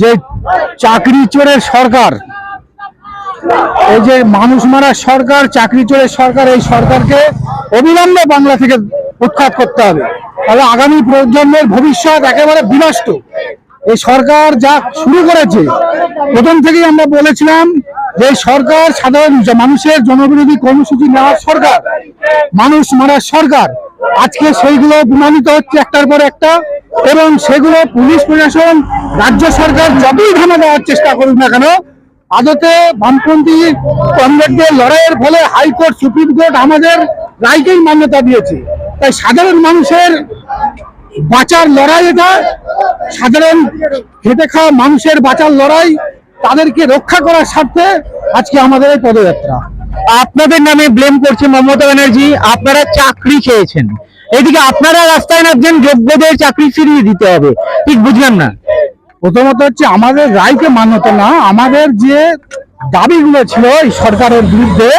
যে চাকরি চোরের সরকার, এই যে মানুষ মারার সরকার, চাকরি চোরের সরকার, এই সরকারকে অবিলম্বে বাংলা থেকে উৎখাত করতে হবে। তাহলে আগামী প্রজন্মের ভবিষ্যৎ একেবারে বিনষ্ট। এই সরকার যা শুরু করেছে, প্রথম থেকেই আমরা বলেছিলাম যে সরকার সাধারণ মানুষের জনবিরোধী কর্মসূচি নেওয়ার সরকার, মানুষ মারার সরকার। আজকে সেইগুলো প্রমাণিত হচ্ছে একটার পর একটা। এবং সেগুলো পুলিশ প্রশাসন, রাজ্য সরকার যতই ধামা দেওয়ার চেষ্টা করুক না কেন, আদতে বামপন্থী কমরেডদের লড়াইয়ের ফলে হাইকোর্ট, সুপ্রিম কোর্ট আমাদের রায়কেই মান্যতা দিয়েছে। তাই সাধারণ মানুষের বাঁচার লড়াই এটা, সাধারণ খেটে খাওয়া মানুষের বাঁচার লড়াই, তাদেরকে রক্ষা করার স্বার্থে আজকে আমাদের এই পদযাত্রা। আপনাদের নামে ব্লেম করছে মমতা ব্যানার্জি, আপনারা চাকরি খেয়েছেন। এদিকে আপনারা রাস্তায় নামছেন, যোগ্যদের চাকরি ফিরিয়ে দিতে হবে। ঠিক বুঝলাম না? প্রথমত হচ্ছে আমাদের রায়কে মান্যতা না, আমাদের যে দাবিগুলো ছিল এই সরকারের বিরুদ্ধে,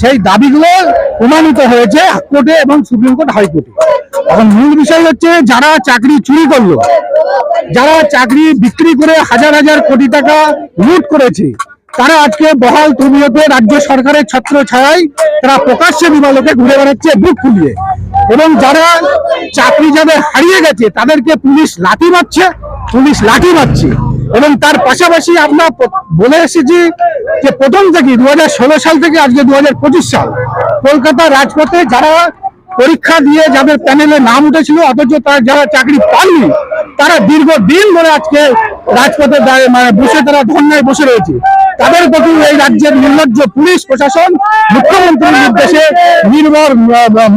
সেই দাবিগুলো প্রমাণিত হয়েছে কোর্টে এবং সুপ্রিম কোর্ট হাইকোর্টে। এখন মূল বিষয় হচ্ছে যারা চাকরি চুরি করল, যারা চাকরি বিক্রি করে হাজার হাজার কোটি টাকা লুট করেছে তারা আজকে বহাল তবিয়তে রাজ্য সরকারের ছাত্র ছায়ায় তারা প্রকাশ্যে বিমালকে ঘুরে বেড়াচ্ছে, বুক ফুলিয়ে। এবং যারা চাকরি যাদের হারিয়ে গেছে, তাদেরকে পুলিশ লাঠি মারছে, পুলিশ লাঠি মারছে। এবং তার পাশাপাশি আমরা বলে এসেছি যে প্রথম থেকে দু হাজার ষোলো সাল থেকে আজকে দু হাজার পঁচিশ সাল, কলকাতা রাজপথে যারা পরীক্ষা দিয়ে যাদের প্যানেলে নাম উঠেছিল, অথচ তারা যারা চাকরি পাননি, তারা দীর্ঘদিন ধরে আজকে রাজপথে মানে বসে তারা ধর্নায় বসে রয়েছে। তাদের প্রতি এই রাজ্যের নির্লজ্জ পুলিশ প্রশাসন, মুখ্যমন্ত্রীর নির্দেশে নির্ভর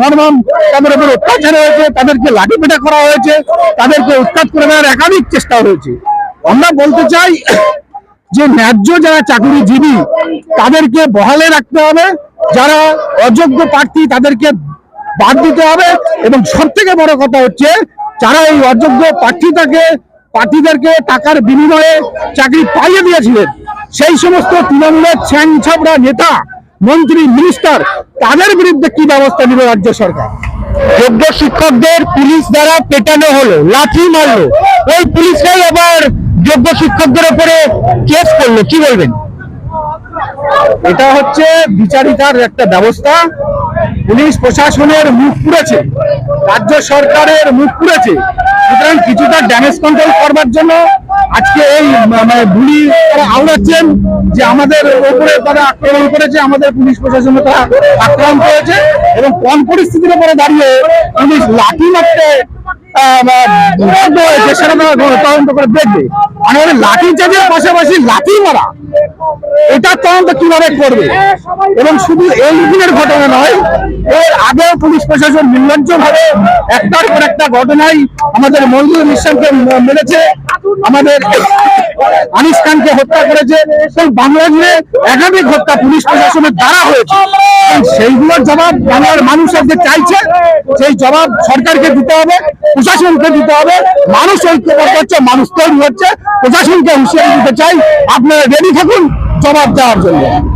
মর্মম তাদের উপর অত্যাচার হয়েছে, তাদেরকে লাঠিপেটা করা হয়েছে, তাদেরকে উৎখাত করে দেওয়ার একাধিক চেষ্টা হয়েছে। আমরা বলতে চাই যে ন্যায্য যারা চাকরিজীবী, তাদেরকে বহালে রাখতে হবে, যারা অযোগ্য প্রার্থী, তাদেরকে বাদ দিতে হবে, এবং সব থেকে বড় কথা হচ্ছে, যারা এই অযোগ্য প্রার্থীটাকে প্রার্থীদেরকে টাকার বিনিময়ে চাকরি পাইয়ে দিয়েছিলেন। সেই সমস্ত তৃণমূলের ছ্যাং ছাবড়া নেতা মন্ত্রী মিনিস্টার তাদের বিরুদ্ধে কি ব্যবস্থা নেবে রাজ্য সরকার? যোগ্য শিক্ষকদের পুলিশ দ্বারা পেটানো হলো লাঠি মারলো। ওই পুলিশরাই আবার যোগ্য শিক্ষকদের উপরে কেস করল কি বলবেন? এটা হচ্ছে বিচারিকার একটা ব্যবস্থা। পুলিশ প্রশাসনের মুখ পুড়েছে রাজ্য সরকারের মুখ পুড়েছে। সুতরাং কিছুটা ড্যামেজ কন্ট্রোল করবার জন্য আজকে এই মানে ভুলি তারা আওড়াচ্ছেন যে আমাদের ওপরে তারা আক্রমণ করেছে, আমাদের পুলিশ প্রশাসন তারা আক্রমণ করেছে এবং কম পরিস্থিতির উপরে দাঁড়িয়ে পুলিশ লাঠি মারতে সেটা তদন্ত করে দেখবে। মানে লাঠি চার্জের পাশাপাশি লাঠি মারা। এটা তদন্ত কীভাবে করবে? এবং শুধু এই দিনের ঘটনা নয়, এর আগেও পুলিশ প্রশাসন নির্লজ্জ ভাবে একটার পর একটা ঘটনায় আমাদের মজদুর নিঃশ্বাসকে মেরেছে, আমাদের আনিস খানকে হত্যা করেছে, এবং বাংলা জুড়ে একাধিক হত্যা পুলিশ প্রশাসনের দ্বারা হয়েছে। সেইগুলোর জবাব বাংলার মানুষ আজকে চাইছে, সেই জবাব সরকারকে দিতে হবে। প্রশাসনকে দিতে হবে। মানুষ ঐক্যবদ্ধ হচ্ছে, মানুষ তৈরি হচ্ছে। প্রশাসনকে হুঁশিয়ারি দিতে চাই। আপনারা রেডি থাকুন জবাব দেওয়ার জন্য।